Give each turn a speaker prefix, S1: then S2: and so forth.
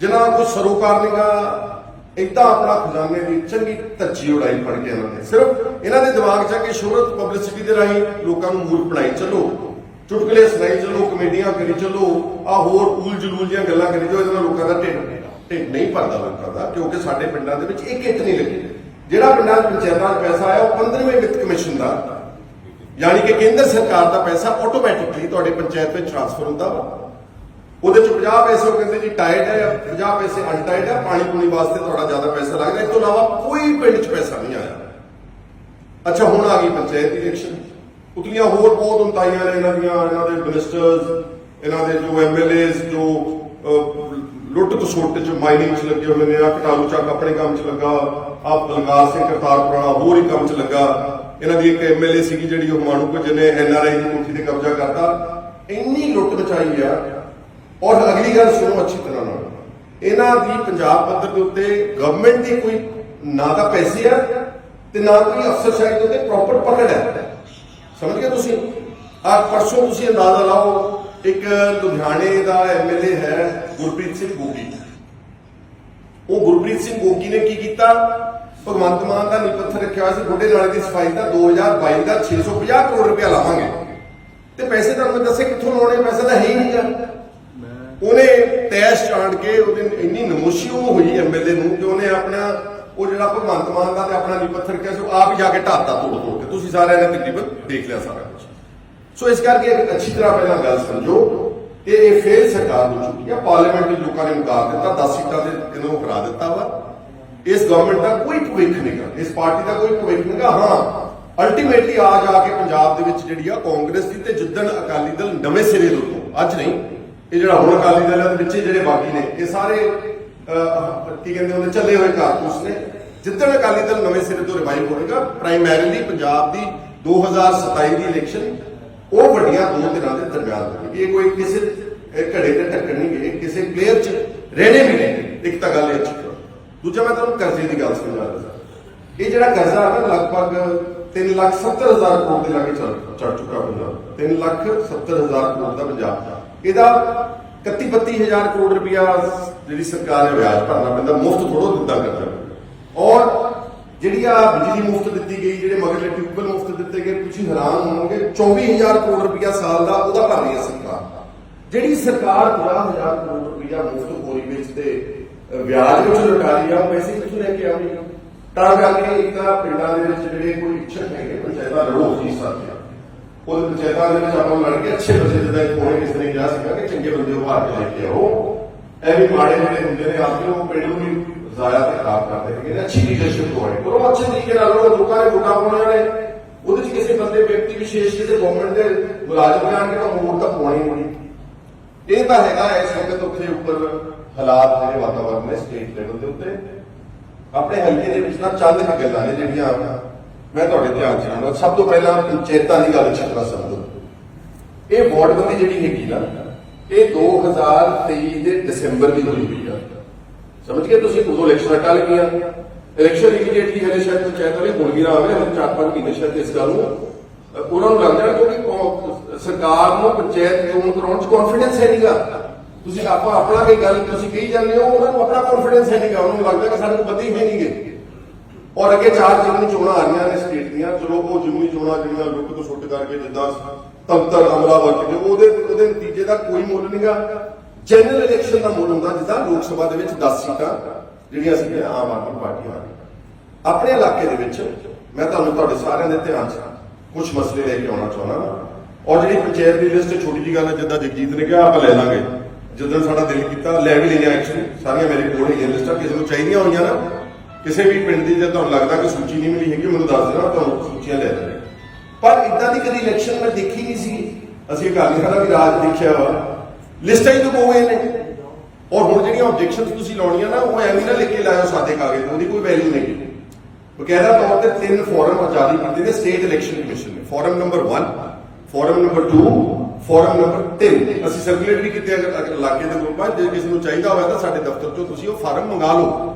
S1: ਜਿਨ੍ਹਾਂ ਦਾ ਕੋਈ ਸਰੋਕਾਰਨੀਗਾ ਇਦਾਂ ਆਪਣਾ ਖਜ਼ਾਨੇ ਦੀ ਚੰਗੀ ਧੱਜੀ ਉਡਾਈ ਫੜ ਕੇ ਇਹਨਾਂ ਨੇ। ਸਿਰਫ ਇਹਨਾਂ ਦੇ ਦਿਮਾਗ 'ਚ ਆ ਕਿ ਸ਼ੋਹਰਤ ਪਬਲਿਸਿਟੀ ਦੇ ਰਾਹੀਂ ਲੋਕਾਂ ਨੂੰ ਮੂਰਖ ਬਣਾਈ ਚੱਲੋ, ਚੁਟਕਲੇ ਸੁਣਾਈ ਚੱਲੋ, ਕਮੇਡੀਆਂ ਕਰੀ ਚੱਲੋ, ਆ ਹੋਰ ਊਲ ਜਲੂਲ ਦੀਆਂ ਗੱਲਾਂ ਕਰੀ ਜਾਓ, ਇਹਦੇ ਲੋਕਾਂ ਦਾ ਢਿੱਡ ਢਿੱਡ ਨਹੀਂ ਭਰਦਾ ਲੋਕਾਂ ਦਾ, ਕਿਉਂਕਿ ਸਾਡੇ ਪਿੰਡਾਂ ਦੇ ਵਿੱਚ ਇੱਕ ਇੱਟ ਨਹੀਂ ਲੱਗੀ। ਜਿਹੜਾ ਪਿੰਡਾਂ ਦੇ ਪੰਚਾਇਤਾਂ 'ਚ ਪੈਸਾ ਆਇਆ, ਉਹ 15ਵੇਂ ਵਿੱਤ ਕਮਿਸ਼ਨ ਦਾ। ਯਾਨੀ ਕਿ ਕੇਂਦਰ ਸਰਕਾਰ ਦਾ ਪੈਸਾ ਆਟੋਮੈਟਿਕਲੀ ਤੁਹਾਡੇ ਪੰਚਾਇਤ ਵਿੱਚ ਟ੍ਰਾਂਸਫਰ ਹੁੰਦਾ ਵਾ। ਉਹਦੇ ਚ 50 ਪੈਸੇ ਉਹ ਕਹਿੰਦੇ ਜੀ ਟਾਈਟ ਹੈ 50 ਪੈਸੇ ਅਨਟਾਈਟ ਹੈ, ਪਾਣੀ ਪੂਣੀ ਵਾਸਤੇ ਤੁਹਾਡਾ ਜ਼ਿਆਦਾ ਪੈਸਾ ਲੱਗਦਾ। ਇਸ ਤੋਂ ਇਲਾਵਾ ਕੋਈ ਪਿੰਡ 'ਚ ਪੈਸਾ ਨਹੀਂ ਆਇਆ। ਅੱਛਾ, ਹੁਣ ਆ ਗਈ ਪੰਚਾਇਤ ਦੀ ਇਲੈਕਸ਼ਨ ਉਤਲੀਆਂ ਹੋਰ ਬਹੁਤ ਉਨਤਾਈਆਂ ਨੇ, ਇਹਨਾਂ ਦੀਆਂ, ਇਹਨਾਂ ਦੇ ਮਿਨਿਸਟਰਸ ਇਹਨਾਂ ਦੇ ਜੋ ਐਮਐਲਏਸ ਜੋ ਲੁੱਟ ਖਸੁੱਟ ਚ ਮਾਈਨਿੰਗ ਚ ਲੱਗੇ ਹੋਏ ਨੇ ਆ ਕਟਾਰੂ ਚੱਕ ਆਪਣੇ ਕੰਮ ਚ ਲੱਗਾ ਆ ਬਲਕਾਰ ਸਿੰਘ ਕਰਤਾਰਪੁਰਾ ਹੋਰ ਹੀ ਕੰਮ ਚ ਲੱਗਾ। ਇਹਨਾਂ ਦੀ ਇੱਕ ਐਮਐਲਏ ਸੀਗੀ ਜਿਹੜੀ ਉਹ ਮਾਣੂ ਮਾਣੂਕ ਜਿਹਨੇ ਐਨਆਰਆਈ ਦੀ ਕੋਠੀ ਤੇ ਕਬਜ਼ਾ ਕਰਤਾ। ਇੰਨੀ ਲੁੱਟ ਮਚਾਈ ਆ ਔਰ ਅਗਲੀ ਗੱਲ ਸੁਣੋ ਅੱਛੀ ਤਰ੍ਹਾਂ ਨਾਲ। ਇਹਨਾਂ ਦੀ ਪੰਜਾਬ ਪੱਧਰ ਦੇ ਉੱਤੇ ਗਵਰਨਮੈਂਟ ਦੀ ਕੋਈ ਨਾ ਤਾਂ ਪੈਸੇ ਆ ਤੇ ਨਾ ਕੋਈ ਅਫਸਰਸ਼ਾਹੀ ਦੇ ਉੱਤੇ ਪ੍ਰੋਪਰ ਪਕੜ ਹੈ। ਸਮਝ ਗਏ ਤੁਸੀਂ? ਆ ਪਰਸੋਂ ਤੁਸੀਂ ਅੰਦਾਜ਼ਾ ਲਾਓ, ਇੱਕ ਲੁਧਿਆਣੇ ਦਾ ਐਮਐਲਏ ਹੈ ਗੁਰਪ੍ਰੀਤ ਸਿੰਘ ਗੋਗੀ। ਉਹ ਗੁਰਪ੍ਰੀਤ ਸਿੰਘ ਗੋਗੀ ਨੇ ਕੀ ਕੀਤਾ? ਭਗਵੰਤ ਮਾਨ ਦਾ ਨਿਪੱਥਰ ਰੱਖਿਆ ਹੋਇਆ ਸੀ ਗੋਡੇ ਨਾਲੇ ਦੀ ਸਫ਼ਾਈ ਦਾ 2022 ਦਾ 650 ਕਰੋੜ ਰੁਪਇਆ ਲਾਵਾਂਗੇ। ਤੇ ਪੈਸੇ ਤੁਹਾਨੂੰ ਮੈਂ ਦੱਸੇ ਕਿੱਥੋਂ ਲਾਉਣੇ? ਪੈਸੇ ਤਾਂ ਹੈ ਹੀ ਨਹੀਂ ਨਹੀਂਗਾ ਉਹਨੇ ਤੈਸ਼ ਚਾੜ ਕੇ ਉਹਦੇ ਇੰਨੀ ਨਮੋਸ਼ੀ ਉਹ ਹੋਈ ਐਮਐਲਏ ਨੂੰ ਕਿ ਉਹਨੇ ਆਪਣਾ, ਉਹ ਜਿਹੜਾ ਭਗਵੰਤ ਮਾਨ ਦਾ ਤੇ ਆਪਣਾ ਨਿਪੱਥਰ ਰੱਖਿਆ ਸੀ, ਉਹ ਆਪ ਜਾ ਕੇ ਢਾਤਾ ਤੋੜ ਤੋੜ ਕੇ। ਤੁਸੀਂ ਸਾਰਿਆਂ ਨੇ ਤਕਰੀਬਨ ਦੇਖ ਲਿਆ ਸਾਰਾ ਕੁਝ ਸੋ ਇਸ ਕਰਕੇ ਇੱਕ ਅੱਛੀ ਤਰ੍ਹਾਂ ਪਹਿਲਾਂ ਗੱਲ ਸਮਝੋ ਕਿ ਇਹ ਫੇਲ ਸਰਕਾਰ ਹੋ ਚੁੱਕੀ ਹੈ ਪਾਰਲੀਮੈਂਟ ਦੇ ਲੋਕਾਂ ਨੇ ਨਕਾਰ ਦਿੱਤਾ 10 ਸੀਟਾਂ ਤੇ ਇਹਨੂੰ ਨੂੰ ਦਿੱਤਾ ਵਾ। ਇਸ ਗਵਰਨਮੈਂਟ ਦਾ ਕੋਈ ਭਵਿੱਖ ਨਹੀਂਗਾ ਇਸ ਪਾਰਟੀ ਦਾ ਕੋਈ ਭਵਿੱਖ ਨਹੀਂਗਾ ਹਾਂ ਅਲਟੀਮੇਟਲੀ ਆ ਜਾ ਕੇ ਪੰਜਾਬ ਦੇ ਵਿੱਚ ਜਿਹੜੀ ਆ ਕਾਂਗਰਸ ਦੀ ਤੇ ਜਿੱਦਣ ਅਕਾਲੀ ਦਲ ਨਵੇਂ ਸਿਰੇ ਤੋਂ, ਅੱਜ ਨਹੀਂ ਇਹ ਜਿਹੜਾ ਹੁਣ ਅਕਾਲੀ ਦਲ ਦੇ ਵਿੱਚ ਜਿਹੜੇ ਬਾਕੀ ਨੇ, ਇਹ ਸਾਰੇ ਕੀ ਕਹਿੰਦੇ ਉਹਨੇ ਚੱਲੇ ਹੋਏ ਕਾਰਤੂਸ ਨੇ। ਜਿੱਦਣ ਅਕਾਲੀ ਦਲ ਨਵੇਂ ਸਿਰੇ ਤੋਂ ਰਿਵਾਈਵ ਹੋਏਗਾ ਪ੍ਰਾਇਮਰੀਲੀ ਪੰਜਾਬ ਦੀ 2027 ਦੀ ਇਲੈਕਸ਼ਨ ਉਹ ਵੱਡੀਆਂ ਦੋ ਦਿਨਾਂ ਦੇ ਦਰਮਿਆਨ ਹੋਵੇਗੀ। ਇਹ ਕੋਈ ਕਿਸੇ ਘੜੇ ਤੇ ਟੱਕਰ ਨਹੀਂ ਗਏ, ਕਿਸੇ ਪਲੇਅਰ 'ਚ ਰਹਿਣੇ ਵੀ ਨਹੀਂ ਇੱਕ ਤਾਂ ਗੱਲ ਇਹ ਅੱਛੀ ਦੂਜਾ ਮੈਂ ਤੁਹਾਨੂੰ ਕਰਜ਼ੇ ਦੀ ਗੱਲ ਸਮਝਾ ਰਿਹਾ ਇਹ ਜਿਹੜਾ ਕਰਜ਼ਾ ਹੈ ਲਗਭਗ 3 ਲੱਖ 70 ਹਜ਼ਾਰ ਕਰੋੜ ਦੇ ਲਾਗੇ ਚੱਲ ਚੜ ਚੁੱਕਾ ਪੰਜਾਬ। 3 ਲੱਖ 70 ਹਜ਼ਾਰ ਕਰੋੜ ਦਾ ਪੰਜਾਬ ਇਹਦਾ 31 32 ਹਜ਼ਾਰ ਕਰੋੜ ਰੁਪਇਆ ਜਿਹੜੀ ਸਰਕਾਰ ਨੇ ਵਿਆਜ ਭਰਨਾ ਪੈਂਦਾ, ਮੁਫਤ ਥੋੜੋ ਦਿੱਤਾ ਕਰਜ਼ਾ ਔਰ ਜਿਹੜੀ ਆ ਬਿਜਲੀ ਮੁਫਤ ਦਿੱਤੀ ਗਈ, ਜਿਹੜੇ ਮਗਰਲੇ ਟਿਊਬਲ ਮੁਫਤ ਦਿੱਤੇ ਗਏ ਤੁਸੀਂ ਹੈਰਾਨ ਹੋਵੋਗੇ 24000 ਕਰੋੜ ਰੁਪਇਆ ਸਾਲ ਦਾ ਉਹਦਾ ਭਰ ਰਹੀ ਹੈ ਸਰਕਾਰ। ਜਿਹੜੀ ਸਰਕਾਰ 50000 ਕਰੋੜ ਰੁਪਇਆ ਮੁਫਤ ਬੋਰੀ ਵਿੱਚ ਤੇ ਵਿਆਜ ਵਿੱਚ ਲੁਟਾ ਰਹੀ ਆ ਪੈਸੇ ਕਿੱਥੋਂ ਲੈ ਕੇ ਆਉਣੀ ਆ ਤਾਂ ਕਰਕੇ ਇੱਕ ਪਿੰਡਾਂ ਦੇ ਵਿੱਚ ਜਿਹੜੇ ਕੋਈ ਇੱਛਕ ਹੈਗੇ, ਪੰਚਾਇਤਾਂ ਲੜੋ ਜੀ ਸਾਥੀਆਂ ਉਹ ਪੰਚਾਇਤਾਂ ਦੇ ਵਿੱਚ ਆਪਾਂ ਲੜ ਕੇ ਅੱਛੇ ਬੰਦੇ ਜਿੱਦਾਂ ਇੱਕ ਹੋਣੇ ਕਿਸੇ ਨੇ ਕਿਹਾ ਸੀਗਾ ਕਿ ਚੰਗੇ ਬੰਦੇ ਉਭਾਰ ਕੇ ਲੈ ਕੇ ਆਓ। ਐਵੇਂ ਮਾੜੇ ਜਿਹੜੇ ਹੁੰਦੇ ਨੇ, ਆਪੇ ਉਹ ਪਿੰਡ ਨੂੰ ਵੀ ਜ਼ਾਇਆ ਤੇ ਖਰਾਬ ਕਰਦੇ ਹੈਗੇ ਨੇ। ਅੱਛੀ ਲੀਡਰਸ਼ਿਪ ਹੋਣੀ ਕਰੋ ਅੱਛੇ ਤਰੀਕੇ ਨਾਲ ਲੜੋ ਲੋਕਾਂ ਨੇ ਵੋਟਾਂ ਪਾਉਣੀਆਂ ਨੇ। ਉਹਦੇ ਚ ਕਿਸੇ ਬੰਦੇ, ਵਿਅਕਤੀ ਵਿਸ਼ੇਸ਼ ਕਿਸੇ ਗਵਰਨਮੈਂਟ ਦੇ ਮੁਲਾਜ਼ਮ ਜਾਣ ਕੇ ਤਾਂ ਵੋਟ ਤਾਂ ਪਾਉਣੀ ਹੋਣੀ। ਇਹ ਤਾਂ ਹੈਗਾ ਇਸ ਵਕਤ ਉੱਥੇ ਉੱਪਰ ਹਾਲਾਤ ਜਿਹੜੇ ਵਾਤਾਵਰਨ ਨੇ ਸਟੇਟ ਲੈਵਲ ਦੇ ਉੱਤੇ। ਆਪਣੇ ਹਲਕੇ ਦੇ ਵਿੱਚ ਨਾ ਚੰਦ ਕੁ ਗੱਲਾਂ ਨੇ ਜਿਹੜੀਆਂ ਮੈਂ ਤੁਹਾਡੇ ਧਿਆਨ ਚ ਲਿਆਉਣਾ ਸਭ ਤੋਂ ਪਹਿਲਾਂ ਪੰਚਾਇਤਾਂ ਦੀ ਗੱਲ ਅੱਛੀ ਸਮਝੋ। ਇਹ ਵਾਰਡਬੰਦੀ ਜਿਹੜੀ ਹੈਗੀ ਨਾ, ਇਹ 2023 ਦੇ ਦਸੰਬਰ ਦੀ ਹੋਈ ਹੋਈ ਆ। ਸਮਝ ਗਏ ਤੁਸੀਂ? ਉਦੋਂ ਇਲੈਕਸ਼ਨ ਟਲ ਗਈਆਂ। ਇਲੈਕਸ਼ਨ ਇਮੀਡੀਏਟਲੀ ਹਲੇ ਸ਼ਾਇਦ ਪੰਚਾਇਤ ਵਾਲੇ ਹੁਣ ਵੀ ਨਾ ਆਵੇ ਹਲੇ ਚਾਰ ਪੰਜ ਮਹੀਨੇ ਸ਼ਾਇਦ ਇਸ ਗੱਲ ਨੂੰ। ਉਹਨਾਂ ਨੂੰ ਲੱਗਦਾ ਕਿਉਂਕਿ ਸਰਕਾਰ ਨੂੰ ਪੰਚਾਇਤ ਚੋਣ ਕਰਾਉਣ ਚ ਕੌਨਫੀਡੈਂਸ ਹੈ ਨਹੀਂਗਾ ਤੁਸੀਂ ਆਪਾਂ ਆਪਣਾ ਕੋਈ ਗੱਲ ਤੁਸੀਂ ਕਹੀ ਜਾਂਦੇ ਹੋ, ਉਹਨਾਂ ਨੂੰ ਆਪਣਾ ਕੌਨਫੀਡੈਂਸ ਹੈ ਨਹੀਂਗਾ ਉਹਨਾਂ ਨੂੰ ਲੱਗਦਾ ਕਿ ਸਾਡੇ ਕੋਲ ਬੰਦੇ ਹੀ ਹੈ ਨਹੀਂਗੇ ਔਰ ਅੱਗੇ ਚਾਰ ਜਿਮਨੀ ਚੋਣਾਂ ਆ ਰਹੀਆਂ ਨੇ ਸਟੇਟ ਦੀਆਂ। ਚਲੋ, ਉਹ ਜਿਮਨੀ ਚੋਣਾਂ ਜਿਹੜੀਆਂ ਲੁੱਕ ਤੋਂ ਸੁੱਟ ਕਰਕੇ ਜਿੱਦਾਂ ਤੰਤਰ ਅਮਲਾ ਵਰਤ ਕੇ ਉਹਦੇ ਉਹਦੇ ਨਤੀਜੇ ਦਾ ਕੋਈ ਮੁੱਲ ਨਹੀਂਗਾ ਜਨਰਲ ਇਲੈਕਸ਼ਨ ਦਾ ਮੁੱਲ ਹੁੰਦਾ ਜਿੱਦਾਂ ਲੋਕ ਸਭਾ ਦੇ ਵਿੱਚ 10 ਸੀਟਾਂ ਜਿਹੜੀਆਂ ਸੀ ਆਮ ਆਦਮੀ ਪਾਰਟੀ ਆ ਆਪਣੇ ਇਲਾਕੇ ਦੇ ਵਿੱਚ, ਮੈਂ ਤੁਹਾਨੂੰ ਤੁਹਾਡੇ ਸਾਰਿਆਂ ਦੇ ਧਿਆਨ 'ਚ ਕੁਝ ਮਸਲੇ ਲੈ ਕੇ ਆਉਣਾ ਚਾਹੁੰਦਾ ਔਰ ਜਿਹੜੀ ਪੰਚਾਇਤ ਦੀ ਲਿਸਟ ਛੋਟੀ ਜੀ ਗੱਲ ਹੈ, ਜਿੱਦਾਂ ਜਗਜੀਤ ਨੇ ਕਿਹਾ, ਆਪਾਂ ਲੈ ਲਾਂਗੇ। ਜਦੋਂ ਸਾਡਾ ਦਿਲ ਕੀਤਾ, ਲੈ ਵੀ ਲਈਆਂ ਐਕਸ਼ਨ ਸਾਰੀਆਂ ਮੇਰੇ ਕੋਲ ਹੈਗੀਆਂ ਲਿਸਟਾਂ ਕਿਸੇ ਨੂੰ ਚਾਹੀਦੀਆਂ ਹੋਈਆਂ ਨਾ ਕਿਸੇ ਵੀ ਪਿੰਡ ਦੀ ਜੇ ਤੁਹਾਨੂੰ ਲੱਗਦਾ ਕਿ ਸੂਚੀ ਨਹੀਂ ਮਿਲੀ ਹੈਗੀ, ਮੈਨੂੰ ਦੱਸ ਦੇਣਾ ਤੁਹਾਨੂੰ ਸੂਚੀਆਂ ਲੈ ਦੇਣੇ ਪਰ ਇਦਾਂ ਦੀ ਕਦੀ ਇਲੈਕਸ਼ਨ ਮੈਂ ਦੇਖੀ ਨਹੀਂ ਸੀ। ਅਸੀਂ ਅਕਾਲੀ ਦਲ ਦਾ ਵੀ ਰਾਜ ਦੇਖਿਆ ਵਾ। ਲਿਸਟਾਂ ਹੀ ਤੋਂ ਹੋਏ ਨੇ ਔਰ ਹੁਣ ਜਿਹੜੀਆਂ ਆਬਜੈਕਸ਼ਨਸ ਤੁਸੀਂ ਲਾਉਣੀਆਂ ਨਾ, ਉਹ ਐਵੇਂ ਨਾ ਲਿਖ ਕੇ ਲਾਇਓ ਸਾਡੇ ਕਾਗਜ਼ ਤੇ, ਉਹਦੀ ਕੋਈ ਵੈਲਿਊ ਨਹੀਂ ਬਕਾਇਦਾ ਤੌਰ ਤੇ ਤਿੰਨ ਫੋਰਮ ਜਾਰੀ ਕਰਦੇ ਨੇ ਸਟੇਟ ਇਲੈਕਸ਼ਨ ਕਮਿਸ਼ਨ ਨੇ। Form number 1 form number 2 form number 3 ਅਸੀਂ ਸਰਕੂਲੇਟ ਵੀ ਕੀਤੇ ਇਲਾਕੇ ਦੇ ਗਰੁੱਪਾਂ ਜੇ ਕਿਸੇ ਨੂੰ ਚਾਹੀਦਾ ਹੋਵੇ ਤਾਂ ਸਾਡੇ ਦਫ਼ਤਰ ਤੋਂ ਤੁਸੀਂ ਉਹ ਫਾਰਮ ਮੰਗਾ ਲਓ।